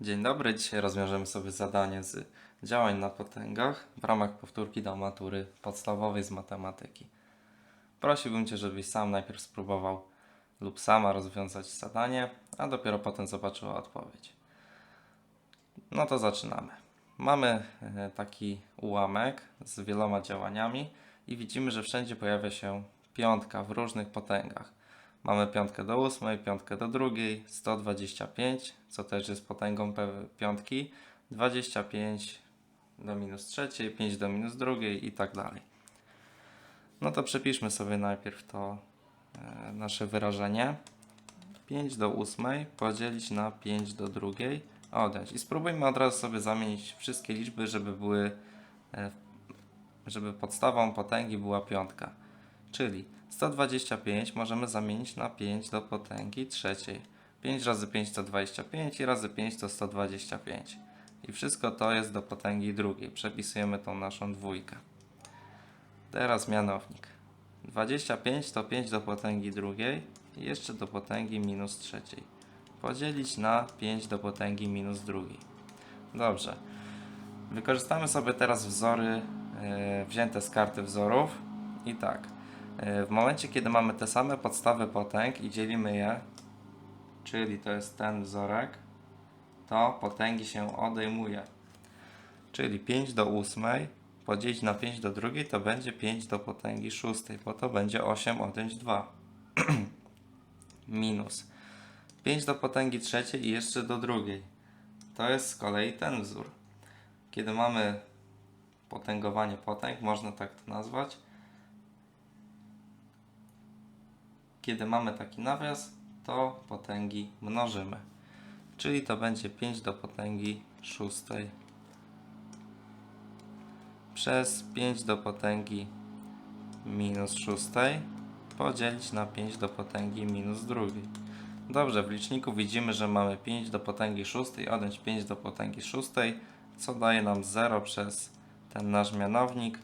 Dzień dobry, dzisiaj rozwiążemy sobie zadanie z działań na potęgach w ramach powtórki do matury podstawowej z matematyki. Prosiłbym Cię, żebyś sam najpierw spróbował lub sama rozwiązać zadanie, a dopiero potem zobaczyła odpowiedź. No to zaczynamy. Mamy e, taki ułamek z wieloma działaniami i widzimy, że wszędzie pojawia się piątka w różnych potęgach. Mamy piątkę do ósmej, piątkę do drugiej, 125, co też jest potęgą piątki, 25 do minus trzeciej, 5 do minus drugiej i tak dalej. No to przepiszmy sobie najpierw to e, nasze wyrażenie. 5 do ósmej podzielić na 5 do drugiej, odjąć. I spróbujmy od razu sobie zamienić wszystkie liczby, żeby były, e, żeby podstawą potęgi była piątka. Czyli 125 możemy zamienić na 5 do potęgi trzeciej. 5 razy 5 to 25 i razy 5 to 125. I wszystko to jest do potęgi drugiej. Przepisujemy tą naszą dwójkę. Teraz mianownik. 25 to 5 do potęgi drugiej i jeszcze do potęgi minus trzeciej. Podzielić na 5 do potęgi minus drugiej. Dobrze. Wykorzystamy sobie teraz wzory e, wzięte z karty wzorów. I tak. E, W momencie, kiedy mamy te same podstawy potęg i dzielimy je, czyli to jest ten wzorek, to potęgi się odejmuje. Czyli 5 do 8 podzielić na 5 do drugiej to będzie 5 do potęgi szóstej, bo to będzie 8 odjąć 2. Minus 5 do potęgi trzeciej i jeszcze do drugiej. To jest z kolei ten wzór. Kiedy mamy potęgowanie potęg, można tak to nazwać, kiedy mamy taki nawias, to potęgi mnożymy. Czyli to będzie 5 do potęgi szóstej przez 5 do potęgi minus szóstej podzielić na 5 do potęgi minus drugiej. Dobrze, w liczniku widzimy, że mamy 5 do potęgi szóstej odjąć 5 do potęgi szóstej, co daje nam 0 przez ten nasz mianownik.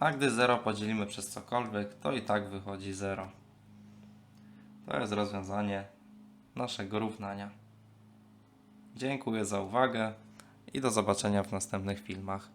A gdy 0 podzielimy przez cokolwiek, to i tak wychodzi 0. To jest rozwiązanie naszego równania. Dziękuję za uwagę i do zobaczenia w następnych filmach.